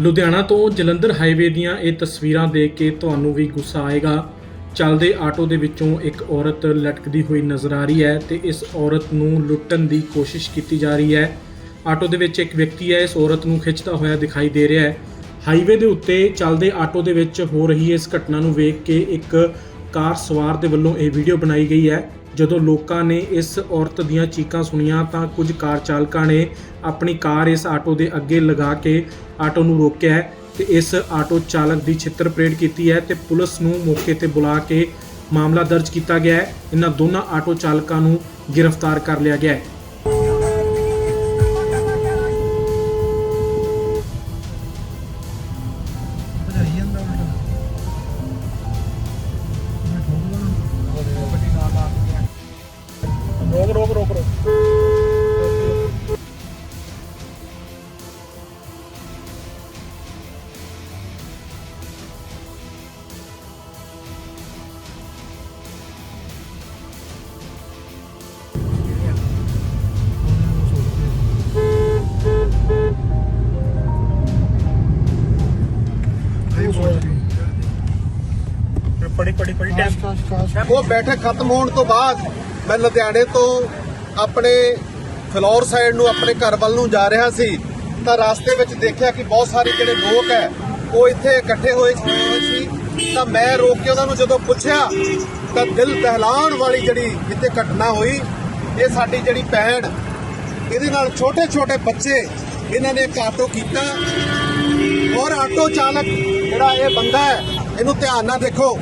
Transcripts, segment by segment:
ਲੁਧਿਆਣਾ ਤੋਂ ਜਲੰਧਰ ਹਾਈਵੇ ਦੀਆਂ ਇਹ ਤਸਵੀਰਾਂ ਦੇਖ ਕੇ ਤੁਹਾਨੂੰ ਵੀ ਗੁੱਸਾ ਆਏਗਾ। ਚੱਲਦੇ ਆਟੋ ਦੇ ਵਿੱਚੋਂ ਇੱਕ ਔਰਤ ਲਟਕਦੀ ਹੋਈ ਨਜ਼ਰ ਆ ਰਹੀ ਹੈ ਤੇ ਇਸ ਔਰਤ ਨੂੰ ਲੁੱਟਣ ਦੀ ਕੋਸ਼ਿਸ਼ ਕੀਤੀ ਜਾ ਰਹੀ ਹੈ। ਆਟੋ ਦੇ ਵਿੱਚ ਇੱਕ ਵਿਅਕਤੀ ਹੈ, ਇਸ ਔਰਤ ਨੂੰ ਖਿੱਚਦਾ ਹੋਇਆ ਦਿਖਾਈ ਦੇ ਰਿਹਾ ਹੈ। ਹਾਈਵੇ ਦੇ ਉੱਤੇ ਚੱਲਦੇ ਆਟੋ ਦੇ ਵਿੱਚ ਹੋ ਰਹੀ ਇਸ ਘਟਨਾ ਨੂੰ ਵੇਖ ਕੇ ਇੱਕ ਕਾਰ ਸਵਾਰ ਦੇ ਵੱਲੋਂ ਇਹ ਵੀਡੀਓ ਬਣਾਈ ਗਈ ਹੈ। ਜਦੋਂ ਲੋਕਾਂ ਨੇ ਇਸ ਔਰਤ ਦੀਆਂ ਚੀਕਾਂ ਸੁਣੀਆਂ ਤਾਂ ਕੁਝ ਕਾਰ ਚਾਲਕਾਂ ਨੇ ਆਪਣੀ ਕਾਰ ਇਸ ਆਟੋ ਦੇ ਅੱਗੇ ਲਗਾ ਕੇ ਆਟੋ ਨੂੰ ਰੋਕਿਆ ਹੈ ਤੇ ਇਸ ਆਟੋ ਚਾਲਕ ਦੀ ਛਿੱਤਰ ਪਰੇਡ ਕੀਤੀ ਹੈ ਤੇ ਪੁਲਿਸ ਨੂੰ ਮੌਕੇ ਤੇ ਬੁਲਾ ਕੇ ਮਾਮਲਾ ਦਰਜ ਕੀਤਾ ਗਿਆ ਹੈ। ਇਹਨਾਂ ਦੋਨਾਂ ਆਟੋ ਚਾਲਕਾਂ ਨੂੰ ਗ੍ਰਿਫਤਾਰ ਕਰ ਲਿਆ ਗਿਆ ਹੈ। ਉਹ ਬੈਠਕ ਖਤਮ ਹੋਣ ਤੋਂ ਬਾਅਦ ਮੈਂ ਲੁਧਿਆਣੇ ਤੋਂ ਆਪਣੇ ਫਲੋਰ ਸਾਈਡ ਨੂੰ, ਆਪਣੇ ਘਰ ਵੱਲ ਨੂੰ ਜਾ ਰਿਹਾ ਸੀ, ਤਾਂ ਰਾਸਤੇ ਵਿੱਚ ਦੇਖਿਆ ਕਿ ਬਹੁਤ ਸਾਰੇ ਜਿਹੜੇ ਲੋਕ ਹੈ, ਉਹ ਇੱਥੇ ਇਕੱਠੇ ਹੋਏ ਹੋਏ ਸੀ। ਤਾਂ ਮੈਂ ਰੋਕ ਕੇ ਉਹਨਾਂ ਨੂੰ ਜਦੋਂ ਪੁੱਛਿਆ, ਤਾਂ ਦਿਲ ਦਹਿਲਾਉਣ ਵਾਲੀ ਜਿਹੜੀ ਇੱਥੇ ਘਟਨਾ ਹੋਈ, ਇਹ ਸਾਡੀ ਜਿਹੜੀ ਭੈਣ, ਇਹਦੇ ਨਾਲ ਛੋਟੇ ਛੋਟੇ ਬੱਚੇ ਇਹਨਾਂ ਨੇ ਇੱਕ ਆਟੋ ਕੀਤਾ। ਔਰ ਆਟੋ ਚਾਲਕ ਜਿਹੜਾ ਇਹ ਬੰਦਾ ਹੈ, ਇਹਨੂੰ ਧਿਆਨ ਨਾਲ ਦੇਖੋ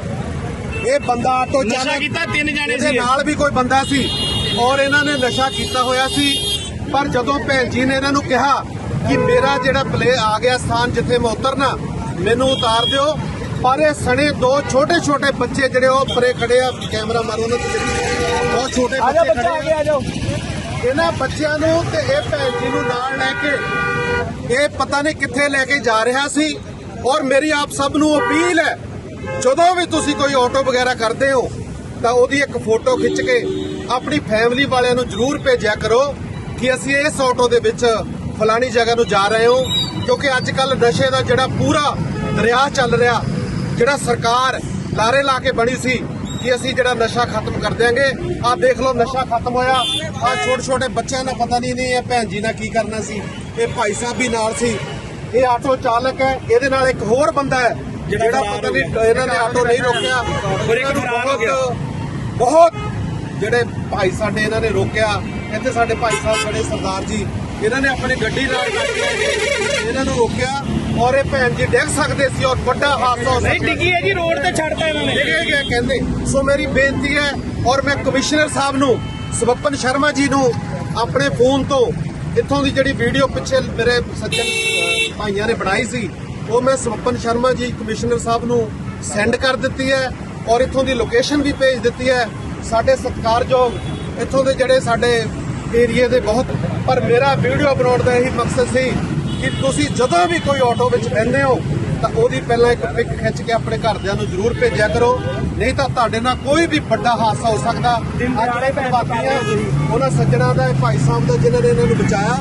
ਇਹ ਬੰਦਾ ਆਟੋ ਚਾਲਕ ਨਸ਼ਾ ਕੀਤਾ, ਤਿੰਨ ਜਾਣੇ ਇਹਦੇ ਸੀ। ਨਾਲ ਵੀ ਕੋਈ ਬੰਦਾ ਸੀ। ਔਰ ਇਹਨਾਂ ਨੇ ਨਸ਼ਾ ਕੀਤਾ ਹੋਇਆ ਸੀ। ਪਰ ਜਦੋਂ ਭੈਣ ਜੀ ਨੇ ਇਹਨਾਂ ਨੂੰ ਕਿਹਾ ਕਿ ਮੇਰਾ ਜਿਹੜਾ ਪਲੇ ਆ ਗਿਆ ਸਥਾਨ ਜਿੱਥੇ ਮੈਂ ਉਤਰਨਾ ਮੈਨੂੰ ਉਤਾਰ ਦਿਓ। ਪਰ ਇਹ ਸਣੇ ਦੋ ਛੋਟੇ ਛੋਟੇ ਬੱਚੇ ਜਿਹੜੇ ਉਹ ਪਰੇ ਖੜੇ ਆ ਕੈਮਰਾ ਮਾਰੋ ਉਹਨਾਂ ਤੇ। ਬਹੁਤ ਛੋਟੇ ਬੱਚੇ ਖੜੇ ਆ। ਇਹਨਾਂ ਬੱਚਿਆਂ ਨੂੰ ਤੇ ਇਹ ਭੈਣ ਜੀ ਨੂੰ ਨਾਲ ਲੈ ਕੇ ਇਹ ਪਤਾ ਨਹੀਂ ਕਿੱਥੇ ਲੈ ਕੇ ਜਾ ਰਿਹਾ ਸੀ। ਔਰ ਮੇਰੀ ਆਪ ਸਭ ਨੂੰ ਅਪੀਲ ਹੈ ਜਦੋਂ ਵੀ ਤੁਸੀਂ ਕੋਈ ਆਟੋ ਵਗੈਰਾ ਕਰਦੇ ਹੋ, ਤਾਂ ਉਹਦੀ ਇੱਕ ਫੋਟੋ ਖਿੱਚ ਕੇ ਆਪਣੀ ਫੈਮਿਲੀ ਵਾਲਿਆਂ ਨੂੰ ਜ਼ਰੂਰ ਭੇਜਿਆ ਕਰੋ ਕਿ ਅਸੀਂ ਇਸ ਆਟੋ ਦੇ ਵਿੱਚ ਫਲਾਣੀ ਜਗ੍ਹਾ ਨੂੰ ਜਾ ਰਹੇ ਹਾਂ, ਕਿਉਂਕਿ ਅੱਜ ਕੱਲ ਨਸ਼ੇ ਦਾ ਜਿਹੜਾ ਪੂਰਾ ਦਰਿਆ ਚੱਲ ਰਿਹਾ, ਜਿਹੜਾ ਸਰਕਾਰ ਲਾਰੇ ਲਾ ਕੇ ਬਣੀ ਸੀ ਕਿ ਅਸੀਂ ਜਿਹੜਾ ਨਸ਼ਾ ਖਤਮ ਕਰ ਦਿਆਂਗੇ। ਆਹ ਦੇਖ ਲਓ, ਨਸ਼ਾ ਖਤਮ ਹੋਇਆ। ਆਹ ਛੋਟੇ ਛੋਟੇ ਬੱਚਿਆਂ ਦਾ ਪਤਾ ਨਹੀਂ ਨਹੀਂ, ਇਹ ਭੈਣ ਜੀ ਨਾਲ ਕੀ ਕਰਨਾ ਸੀ। ਇਹ ਭਾਈ ਸਾਹਿਬ ਵੀ ਨਾਲ ਸੀ। ਇਹ ਆਟੋ ਚਾਲਕ ਹੈ, ਇਹਦੇ ਨਾਲ ਇੱਕ ਹੋਰ ਬੰਦਾ ਹੈ। ਜਿਹੜਾ ਪਤਾ ਨਹੀਂ ਇਹਨਾਂ ਨੇ ਆਟੋ ਨਹੀਂ ਰੋਕਿਆ। ਇਹਨਾਂ ਨੂੰ ਬਹੁਤ ਬਹੁਤ ਜਿਹੜੇ ਭਾਈ ਸਾਡੇ ਇਹਨਾਂ ਨੇ ਰੋਕਿਆ। ਇੱਥੇ ਸਾਡੇ ਭਾਈ ਸਾਹਿਬ ਖੜੇ ਸਰਦਾਰ ਜੀ। ਇਹਨਾਂ ਨੇ ਆਪਣੀ ਗੱਡੀ ਨਾਲ ਇਹਨਾਂ ਨੂੰ ਰੋਕਿਆ ਔਰ ਇਹ ਭੈਣ ਜੀ ਡਿੱਗ ਸਕਦੇ ਸੀ ਔਰ ਵੱਡਾ ਹਾਦਸਾ ਹੋ ਸਕਦਾ। ਨਹੀਂ ਡਿੱਗੀ ਹੈ ਜੀ ਰੋਡ ਤੇ ਛੱਡਤਾ ਇਹਨਾਂ ਨੇ। ਡਿੱਗੇ ਗਿਆ ਕਹਿੰਦੇ। ਸੋ ਮੇਰੀ ਬੇਨਤੀ ਹੈ ਔਰ ਮੈਂ ਕਮਿਸ਼ਨਰ ਸਾਹਿਬ ਨੂੰ ਸਵਪਨ ਸ਼ਰਮਾ ਜੀ ਨੂੰ ਆਪਣੇ ਫੋਨ ਤੋਂ ਇੱਥੋਂ ਦੀ ਜਿਹੜੀ ਵੀਡੀਓ ਪਿੱਛੇ ਮੇਰੇ ਸੱਜਣ ਭਾਈਆਂ ਨੇ ਬਣਾਈ ਸੀ ਉਹ ਮੈਂ ਸਵਪਨ ਸ਼ਰਮਾ ਜੀ ਕਮਿਸ਼ਨਰ ਸਾਹਿਬ ਨੂੰ ਸੈਂਡ ਕਰ ਦਿੱਤੀ ਹੈ ਔਰ ਇੱਥੋਂ ਦੀ ਲੋਕੇਸ਼ਨ ਵੀ ਭੇਜ ਦਿੱਤੀ ਹੈ। ਸਾਡੇ ਸਤਿਕਾਰਯੋਗ ਇੱਥੋਂ ਦੇ ਜਿਹੜੇ ਸਾਡੇ ਏਰੀਏ ਦੇ ਬਹੁਤ ਪਰ ਮੇਰਾ ਵੀਡੀਓ ਬਣਾਉਣ ਦਾ ਇਹੀ ਮਕਸਦ ਸੀ ਕਿ ਤੁਸੀਂ ਜਦੋਂ ਵੀ ਕੋਈ ਆਟੋ ਵਿੱਚ ਬਹਿੰਦੇ ਹੋ ਤਾਂ ਉਹਦੀ ਪਹਿਲਾਂ ਇੱਕ ਪਿਕ ਖਿੱਚ ਕੇ ਆਪਣੇ ਘਰਦਿਆਂ ਨੂੰ ਜ਼ਰੂਰ ਭੇਜਿਆ ਕਰੋ। ਨਹੀਂ ਤਾਂ ਤੁਹਾਡੇ ਨਾਲ ਕੋਈ ਵੀ ਵੱਡਾ ਹਾਦਸਾ ਹੋ ਸਕਦਾ। ਅੱਜ ਪ੍ਰਵਾਸੀ ਆ ਉਹਨਾਂ ਸੱਜਣਾ ਦਾ ਭਾਈ ਸਾਹਿਬ ਦਾ ਜਿਨ੍ਹਾਂ ਨੇ ਇਹਨਾਂ ਨੂੰ ਬਚਾਇਆ।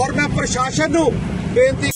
ਔਰ ਮੈਂ ਪ੍ਰਸ਼ਾਸਨ ਨੂੰ ਬੇਨਤੀ